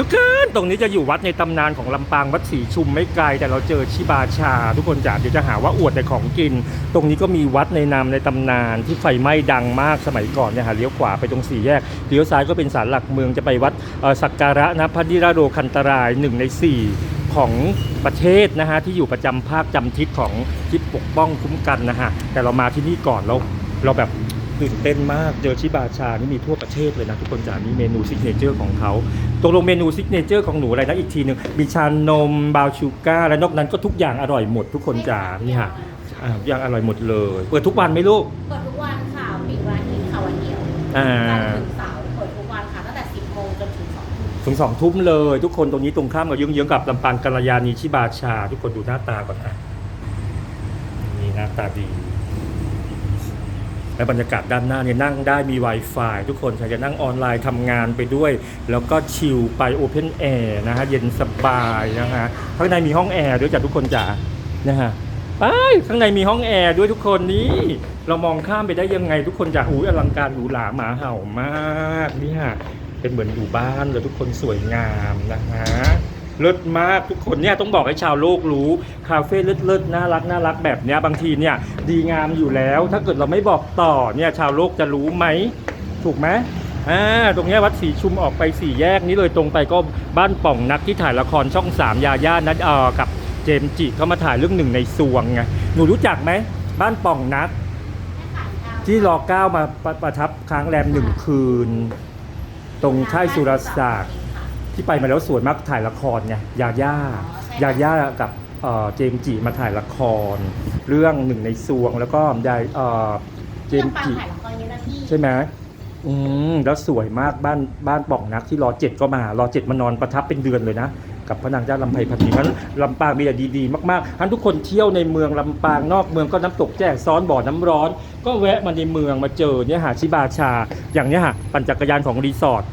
ทุกคนตรงนี้จะอยู่วัดในตำนานของลำปางวัดศรีชุมไม่ไกล แต่เราเจอชิบาชา ทุกคนจ๋าเดี๋ยวจะหาว่าอวดแต่ของกิน ตรงนี้ก็มีวัดในนามในตำนานที่ไฟไหม้ดังมากสมัยก่อนเนี่ยฮะเลี้ยวขวาไปตรงสี่แยกเลี้ยวซ้ายก็เป็นศาลหลักเมืองจะไปวัดสักการะนะพระนิราโดคันตรายหนึ่งในสี่ของประเทศนะฮะที่อยู่ประจำภาคจำทิศของที่ปกป้องคุ้มกันนะฮะแต่เรามาที่นี่ก่อนเราเราแบบ ตื่นเต้นมากเจอชิบาชานี่มีทั่วประเทศเลยนะทุกคนจ๋ามีเมนูซิกเนเจอร์ของเขาตกลงเมนูซิกเนเจอร์ของหนูอะไรนะอีกทีหนึ่งมีชานมบราวน์ชูการ์และนอกนั้นก็ทุกอย่างอร่อยหมดทุกคนจ๋านี่ฮะอ่าทุกอย่างอร่อยหมดเลย เปิดทุกวันไหมลูกเปิดทุกวันค่ะปิดวันอาทิตย์ค่ะวันเดียวอ่าจันทร์ถึงเสาร์เปิดทุกวันค่ะตั้งแต่10โมงจนถึง2ทุ่มถึงสองทุ่มเลย ทุกคนตรงนี้ตรงข้ามกับเยื้องๆกับลำปางกัลยาณีชิบาชา ทุกคนดูหน้าตาก่อนนะนี่หน้าตาดี และบรรยากาศด้านหน้าเนี่ยนั่งได้มี Wi-Fi ทุกคนใครจะนั่งออนไลน์ทำงานไปด้วย แล้วก็ชิลไป Open Air นะฮะเย็นสบายนะฮะข้างในมีห้องแอร์ด้วยจ้ะทุกคนจ๋านะฮะไปข้างในมีห้องแอร์ด้วยทุกคนนี่เรามองข้ามไปได้ยังไงทุกคนจ๋าอุ้ยอลังการหรูหราหมาเห่ามากนี่ฮะเป็นเหมือนอยู่บ้านเลยทุกคนสวยงามนะฮะ เลิศมากทุกคนเนี่ยต้องบอกให้ชาวโลกรู้ คาเฟ่เลิศๆน่ารักน่ารักแบบเนี้ยบางทีเนี่ยดีงามอยู่แล้ว ถ้าเกิดเราไม่บอกต่อเนี่ยชาวโลกจะรู้ไหมถูกไหมอ่าตรงเนี้ยวัดศรีชุมออกไปสี่แยกนี้เลยตรงไปก็บ้านป่องนักที่ถ่ายละครช่องสามยาย่านัดเออกับเจมส์จิเขามาถ่ายเรื่องหนึ่งในซวงไงหนูรู้จักไหมบ้านป่องนัก ที่รอเก้ามาประประทับค้างแรมหนึ่งคืน ตรงค่ายสุรศักดิ์ ที่ไปมาแล้วสวยมากถ่ายละครไงยาย่ายาย่ากับเอ่อเจมส์จิมาถ่ายละคร เรื่องหนึ่งในซวงแล้วก็ยายเอ่อเจเจมมส์ปังจิ ถ่ายละครเยอะนะพี่ใช่ไหมอืม แล้วสวยมากบ้านบ้านป่องนักที่รอเจ็ดก็มารอเจ็ดมานอนประทับเป็นเดือนเลยนะ กับพระนางเจ้าลำไพพันธีนั้นลำปางมีแต่ดีๆ มากๆท่านทุกคนเที่ยวในเมืองลำปางนอกเมืองก็น้ำตกแจ้ซ้อนบ่อน้ำร้อน ก็แวะมาในเมืองมาเจอเนี่ยหาชิบาชา อย่างเนี้ยฮะปั่นจักรยานของรีสอร์ท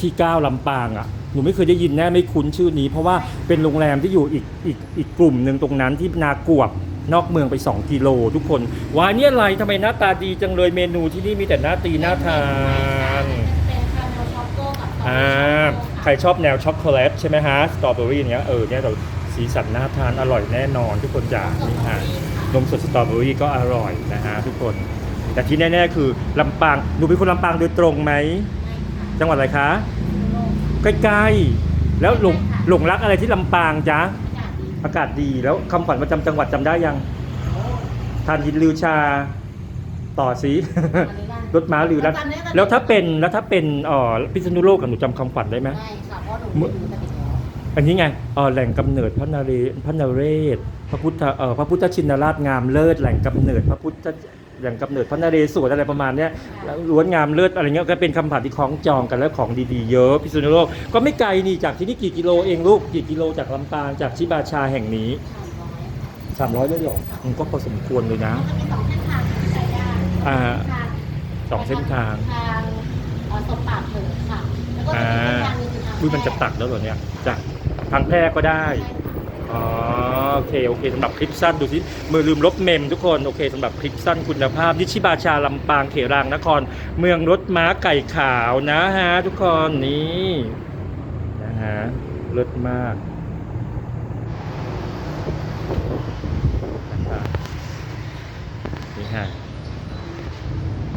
ที่เก้าลำปางอะ หนูไม่เคยได้ยินแน่ไม่คุ้นชื่อนี้ เพราะว่าเป็นโรงแรมที่อยู่อีกอีกอีกกลุ่มหนึ่งตรงนั้นที่นากวบนอกเมืองไป 2 กิโลทุกคนว้ายเนี่ยอะไรทำไมหน้าตาดีจังเลยเมนูที่นี่มีแต่หน้าตีน่าทานเป็นคาราเมลช็อกโกกับอ่าใครชอบแนวช็อกโกแลตใช่ไหมฮะสตรอเบอรี่เนี้ยเออเนี่ยเราสีสันน่าทานอร่อยแน่นอนทุกคนจ๋านี่ฮะนมสดสตรอเบอรี่ก็อร่อยนะฮะทุกคน แต่ที่แน่ ๆ คือลำปางหนูเป็นคนลำปางโดยตรงไหมจังหวัดอะไรคะ ใกล้ๆ แล้วหลงหลงรักอะไรที่ลำปางจ๊ะ อากาศดีแล้วคำขวัญประจำจังหวัดจำได้ยัง ทานยินลือชา ต่อสี รถม้าลือรักแล้วถ้าเป็นแล้วถ้าเป็นเอ่อพิษณุโลกกับหนูจำคำขวัญได้ไหมไม่ค่ะเพราะหนูไม่รู้แต่เด็กแล้วอันนี้ไงเอ่อแหล่งกำเนิดพระนเรพระนเรศ พระพุทธเอ่อพระพุทธชินราชงามเลิศแหล่งกำเนิดพระพุทธ แหล่งกำเนิดพระนเรศวรอะไรประมาณเนี้ยแล้วล้วนงามเลิศอะไรเงี้ยก็เป็นคำผ่านที่คล้องจองกันแล้วของดีๆเยอะพิษณุโลกก็ไม่ไกลนี่จากที่นี่กี่กิโลเองลูกกี่กิโลจากลำปางจากชิบาชาแห่งนี้สามร้อย300เลยเหรอมันก็พอสมควรเลยนะแล้วก็มีสองเส้นทางที่ใช้ได้อ่าทางสองเส้นทางทางเอ่อสมปากเถิดค่ะแล้วก็จะมีเส้นทางหนึงคือทางอุ้ยมันจะตัดแล้วเหรอเนี่ยจ้ะทางแพร่ก็ได้ อ๋อโอเคโอเคสำหรับคลิปสั้นดูสิมือลืมลบเมมทุกคนโอเคสำหรับคลิปสั้นคุณภาพนิชิบาชาลำปางเขรางนคร เมืองรถม้าไก่ขาวนะฮะทุกคนนี่นะฮะเลิศมาก